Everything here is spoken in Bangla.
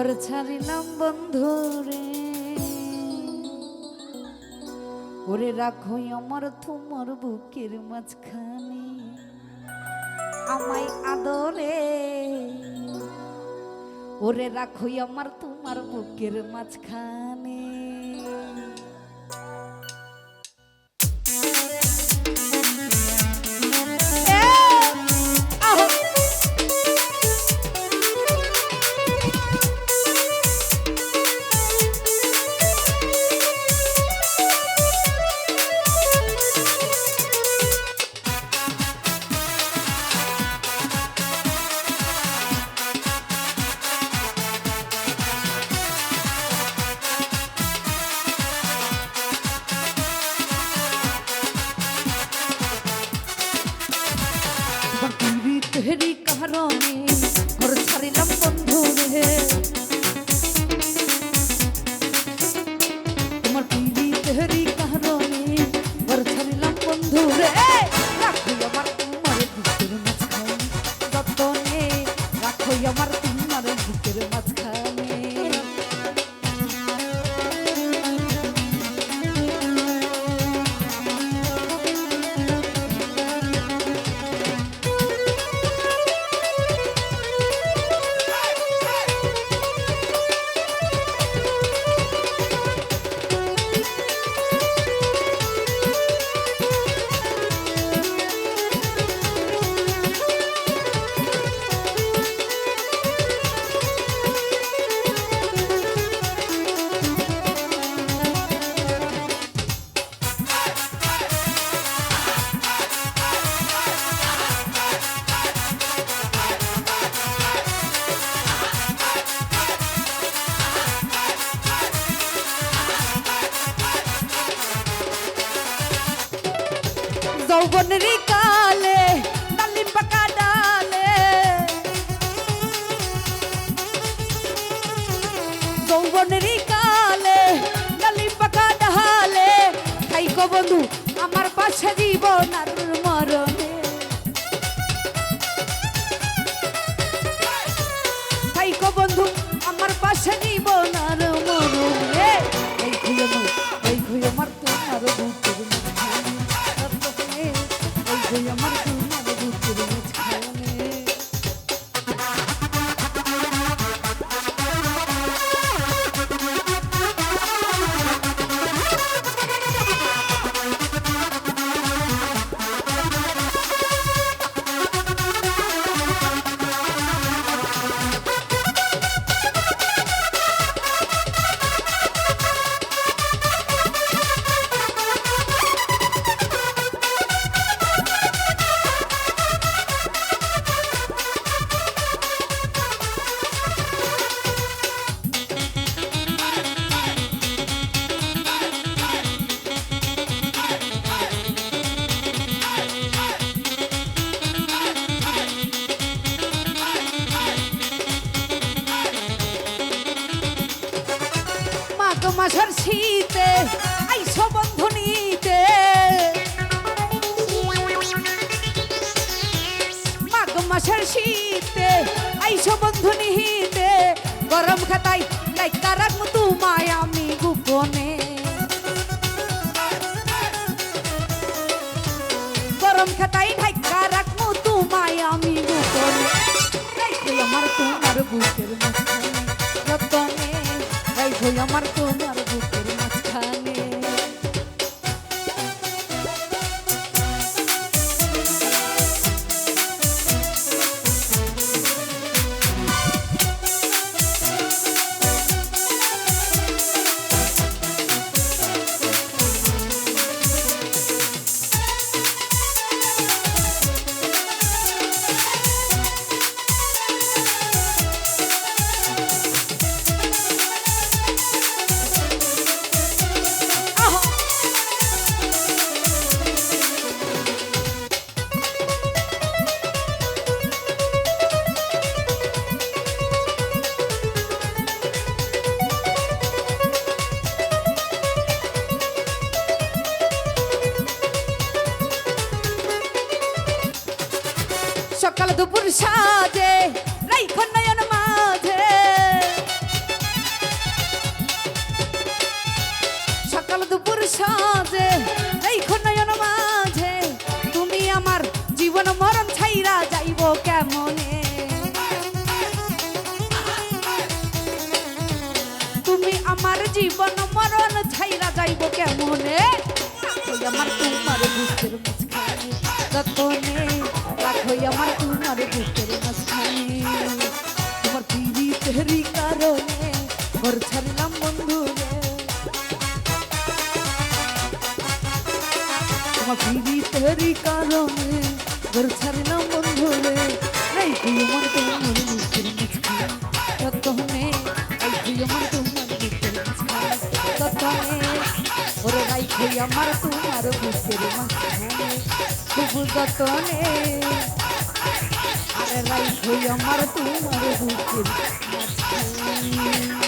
ঘর ছাড়িলাম বন্ধু রে। ওরে রাখো আমার তোমার বুকের মাঝখানে আমায় আদরে। ওরে রাখো আমার তোমার বুকের মাঝখানে। কারণে ঘর ছাড়িলাম বন্ধু রে। তোমার পিড়ি তেরি কারণে ঘর ছাড়িলাম বন্ধু রে। আমার যৌবনের কালে ডালিম পাকা ডালে যৌবন কালে ডালিম পাকা ডালে তাই বন্ধু আমার পাশে জীবন আর মাসের শীতে আইসো বন্ধু নিতে। মাঘ মাসের শীতে আইসো বন্ধু নিতে। গরম খাতাই আমার তোমার সকাল দুপুর সাজে রাইখন নয়ন মাঝে। সকাল দুপুর সাজে রাইখন নয়ন মাঝে। তুমি আমার জীবন মরণ ছাইরা যাইব কেমনে? তুমি আমার জীবন মরণ ছাইরা যাইব কেমনে? আমার তোমার বুঝতে তোমার পিড়ি তেহরি কারণে, ঘর ছাড়লাম বন্ধু রে এই তুই আমার তোমার বুকের মাঝখানে যতনে এই তুই আমার তোমার খুই আমার তোমার আমার মাঝখানে।